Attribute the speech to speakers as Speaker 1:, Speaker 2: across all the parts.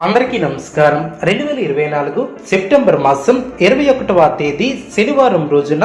Speaker 1: అందరికీ నమస్కారం. రెండు వేల ఇరవై నాలుగు సెప్టెంబర్ మాసం ఇరవై ఒకటవ తేదీ శనివారం రోజున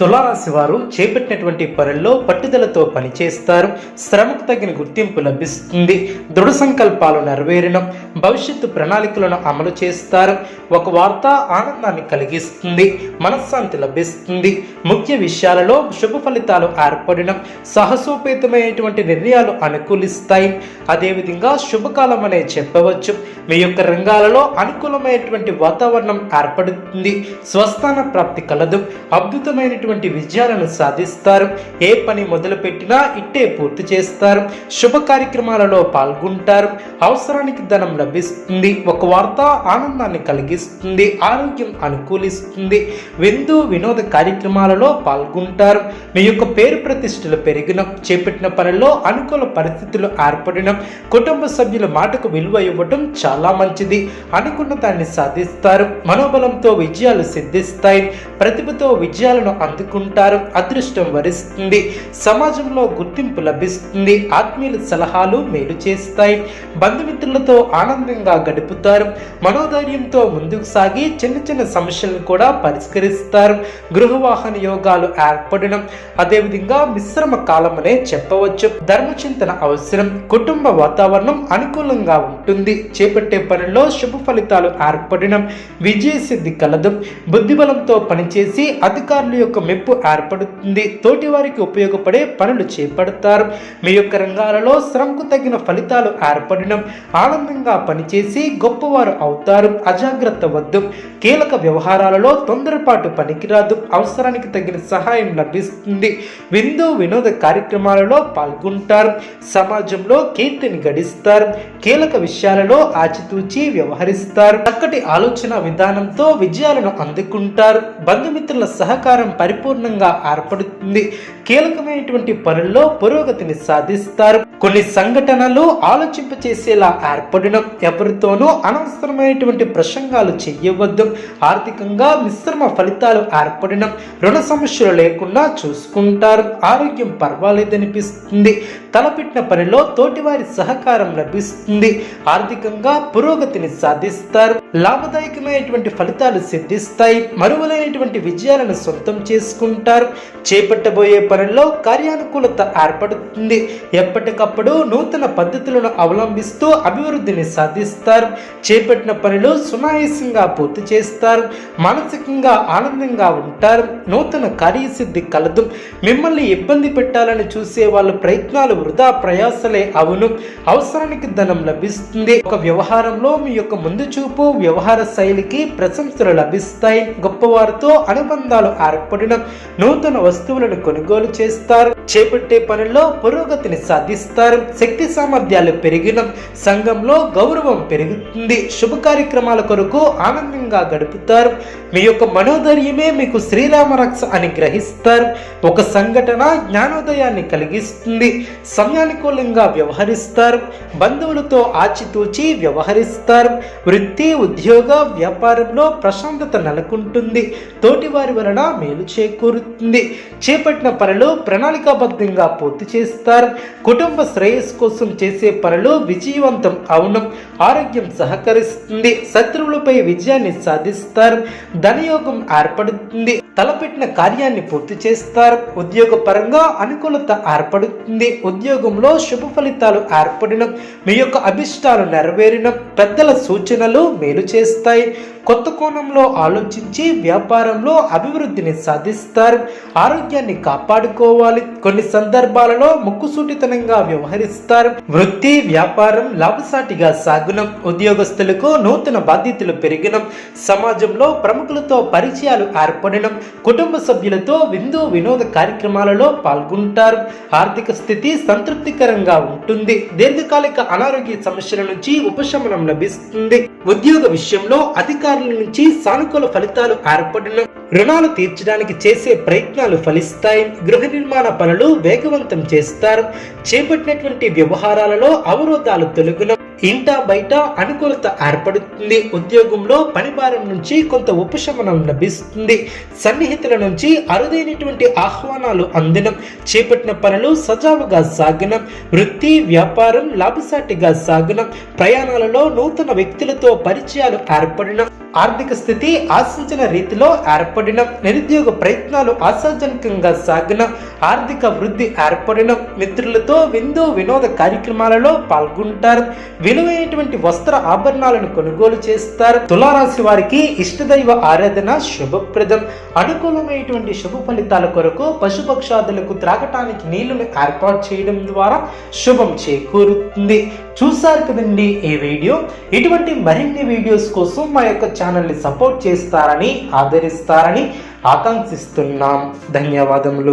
Speaker 1: తులారాశి వారు చేపట్టినటువంటి పనుల్లో పట్టుదలతో పనిచేస్తారు. శ్రమకు తగిన గుర్తింపు లభిస్తుంది. దృఢ సంకల్పాలు నెరవేరడం భవిష్యత్తు ప్రణాళికలను అమలు చేస్తారు. ఒక వార్త ఆనందాన్ని కలిగిస్తుంది మనశ్శాంతి లభిస్తుంది. ముఖ్య విషయాలలో శుభ ఫలితాలు ఏర్పడడం సాహసోపేతమైనటువంటి నిర్ణయాలు అనుకూలిస్తాయి. అదేవిధంగా శుభకాలం అనే చెప్పవచ్చు. మీ యొక్క రంగాలలో అనుకూలమైనటువంటి వాతావరణం ఏర్పడుతుంది. స్వస్థాన ప్రాప్తి కలదు. అద్భుతమైనటువంటి విజయాలను సాధిస్తారు. ఏ పని మొదలుపెట్టినా ఇట్టే పూర్తి చేస్తారు. శుభ కార్యక్రమాలలో పాల్గొంటారు. అవసరానికి ధనం లభిస్తుంది. ఒక వార్త ఆనందాన్ని కలిగిస్తుంది. ఆరోగ్యం అనుకూలిస్తుంది. విందు వినోద కార్యక్రమాలలో పాల్గొంటారు. మీ యొక్క పేరు ప్రతిష్టలు పెరిగిన చేపట్టిన పనుల్లో అనుకూల పరిస్థితులు ఏర్పడిన కుటుంబ సభ్యుల మాటకు విలువ ఇవ్వటం చాలా మంచిది. అనుకున్న దాన్ని సాధిస్తారు. మనోబలంతో విజయాలు సిద్ధిస్తాయి. ప్రతిభతో విజయాలను అందుకుంటారు అదృష్టం వరిస్తుంది. సమాజంలో గుర్తింపు లభిస్తుంది. ఆత్మీయుల సలహాలు మేలు చేస్తాయి. బంధుమిత్రులతో ఆనందంగా గడుపుతారు. మనోధైర్యంతో ముందుకు సాగి చిన్న చిన్న సమస్యలను కూడా పరిష్కరిస్తారు. గృహవాహన యోగాలు ఏర్పడడం అదేవిధంగా మిశ్రమ కాలం అనే చెప్పవచ్చు. ధర్మచింతన అవసరం. కుటుంబ వాతావరణం అనుకూలంగా ఉంటుంది. చేపట్టే పనుల్లో శుభ ఫలితాలు ఏర్పడడం విజయ సిద్ధి కలదు. బుద్ధిబలంతో పనిచేసి అధికారుల యొక్క మెప్పు ఏర్పడుతుంది. తోటి వారికి ఉపయోగపడే పనులు చేపడతారు. మీ యొక్క రంగాలలో శ్రమకు తగిన ఫలితాలు ఏర్పడడం ఆనందంగా పనిచేసి గొప్పవారు అవుతారు. అజాగ్రత్త వద్దు. కీలక వ్యవహారాలలో తొందరపాటు పనికిరాదు. అవసరానికి తగిన సహాయం లభిస్తుంది. విందు వినోద కార్యక్రమాలలో పాల్గొంటారు. సమాజంలో కీర్తిని గడిస్తారు. కీలక విషయాలలో ఆచితూచి వ్యవహరిస్తారు. చక్కటి ఆలోచన విధానంతో విజయాలను అందుకుంటారు. బంధుమిత్రుల సహకారం పరిపూర్ణంగా ఏర్పడుతుంది. కీలకమైనటువంటి పనుల్లో పురోగతిని సాధిస్తారు. కొన్ని సంఘటనలు ఆలోచింపచేసేలా ఏర్పడడం ఎవరితోనూ అనవసరమైనటువంటి ప్రసంగాలు చెయ్యవద్దు ఆర్థికంగా మిశ్రమ ఫలితాలు ఏర్పడడం రుణ సమస్యలు లేకుండా చూసుకుంటారు. ఆరోగ్యం పర్వాలేదనిపిస్తుంది. తలపెట్టిన పనిలో తోటివారి సహకారం లభిస్తుంది. ఆర్థికంగా పురోగతిని సాధిస్తారు. లాభదాయకమైనటువంటి ఫలితాలు సిద్ధిస్తాయి. మరువలైనటువంటి విజయాలను సొంతం చేసుకుంటారు. చేపట్టబోయే పనుల్లో కార్యానుకూలత ఏర్పడుతుంది. ఎప్పటికప్పుడు నూతన పద్ధతులను అవలంబిస్తూ అభివృద్ధిని సాధిస్తారు. చేపట్టిన పనులు సునాయాసంగా పూర్తి చేస్తారు. మానసికంగా ఆనందంగా ఉంటారు. నూతన కార్యసిద్ధి కలదు. మిమ్మల్ని ఇబ్బంది పెట్టాలని చూసే వాళ్ళ ప్రయత్నాలు వృధా ప్రయాసలే అవును. అవసరానికి ధనం లభిస్తుంది. ఒక వ్యవహారంలో మీ యొక్క ముందు చూపు వ్యవహార శైలికి ప్రశంసలు లభిస్తాయి. గొప్పవారితో అనుబంధాలు ఏర్పడడం నూతన వస్తువులను కొనుగోలు చేస్తారు. చేపట్టే పనుల్లో పురోగతిని సాధిస్తారు. శక్తి సామర్థ్యాలు పెరిగిన సంఘంలో గౌరవం పెరుగుతుంది. శుభ కార్యక్రమాల కొరకు ఆనందంగా గడుపుతారు. మీ యొక్క మనోధైర్యమే మీకు శ్రీరామరక్ష అని గ్రహిస్తారు. ఒక సంఘటన జ్ఞానోదయాన్ని కలిగిస్తుంది. సమయానుకూలంగా వ్యవహరిస్తారు బంధువులతో ఆచితూచి వ్యవహరిస్తారు. వృత్తి ఉద్యోగ వ్యాపారంలో ప్రశాంతత నెలకొంటుంది. తోటివారి వలన మేలు చేకూరుతుంది. చేపట్టిన పనులు ప్రణాళికాబద్ధంగా పూర్తి చేస్తారు. కుటుంబ శ్రేయస్సు కోసం చేసే పనులు విజయవంతం అవడం ఆరోగ్యం సహకరిస్తుంది. శత్రువులపై విజయాన్ని సాధిస్తారు. ధనయోగం ఏర్పడుతుంది. తలపెట్టిన కార్యాన్ని పూర్తి చేస్తారు. ఉద్యోగపరంగా అనుకూలత ఏర్పడుతుంది. ఉద్యోగంలో శుభ ఫలితాలు ఏర్పడడం మీ యొక్క అభిష్టాలు నెరవేరిన పెద్దల సూచనలు మేలు చేస్తాయి. కొత్త కోణంలో ఆలోచించి వ్యాపారంలో అభివృద్ధిని సాధిస్తారు. ఆరోగ్యాన్ని కాపాడుకోవాలి. కొన్ని సందర్భాలలో ముక్కుసూటితనంగా వ్యవహరిస్తారు. వృత్తి వ్యాపారం లాభసాటిగా సాగునం. ఉద్యోగస్తులకు నూతన బాధ్యతలు పెరిగినం సమాజంలో ప్రముఖులతో పరిచయాలు ఏర్పడడం కుటుంబ సభ్యులతో విందు వినోద కార్యక్రమాలలో పాల్గొంటారు. ఆర్థిక స్థితి సంతృప్తికరంగా ఉంటుంది. దీర్ఘకాలిక అనారోగ్య సమస్యల నుంచి ఉపశమనం లభిస్తుంది. ఉద్యోగ విషయంలో అధికారుల నుంచి సానుకూల ఫలితాలు ఏర్పడిన. రుణాలు తీర్చడానికి చేసే ప్రయత్నాలు ఫలిస్తాయి. గృహ నిర్మాణ పనులు వేగవంతం చేస్తారు. చేపట్టినటువంటి వ్యవహారాలలో అవరోధాలు తొలగున. ఇంట బయట అనుకూలత ఏర్పడుతుంది. ఉద్యోగంలో పనిభారం నుంచి కొంత ఉపశమనం లభిస్తుంది. సన్నిహితుల నుంచి అరుదైనటువంటి ఆహ్వానాలు అందడం చేపట్టిన పనులు సజావుగా సాగనం వృత్తి వ్యాపారం లాభసాటిగా సాగనం ప్రయాణాలలో నూతన వ్యక్తులతో పరిచయాలు ఏర్పడిన ఆర్థిక స్థితి ఆశించిన రీతిలో ఏర్పడిన నిరుద్యోగ ప్రయత్నాలు ఆశాజనకంగా సాగిన ఆర్థిక వృద్ధి ఏర్పడిన మిత్రులతో విందు వినోద కార్యక్రమాలలో పాల్గొంటారు. విలువైనటువంటి వస్త్ర ఆభరణాలను కొనుగోలు చేస్తారు. తులారాశి వారికి ఇష్టదైవ ఆరాధన శుభప్రదం. అనుకూలమైనటువంటి శుభ ఫలితాల కొరకు పశుపక్షాదులకు త్రాగటానికి నీళ్ళను ఏర్పాటు చేయడం ద్వారా శుభం చేకూరుతుంది. చూసారు కదండి ఈ వీడియో? ఇటువంటి మరిన్ని వీడియోస్ కోసం మా యొక్క ఛానల్ని సపోర్ట్ చేస్తారని ఆదరిస్తారని ఆకాంక్షిస్తున్నాం. ధన్యవాదములు.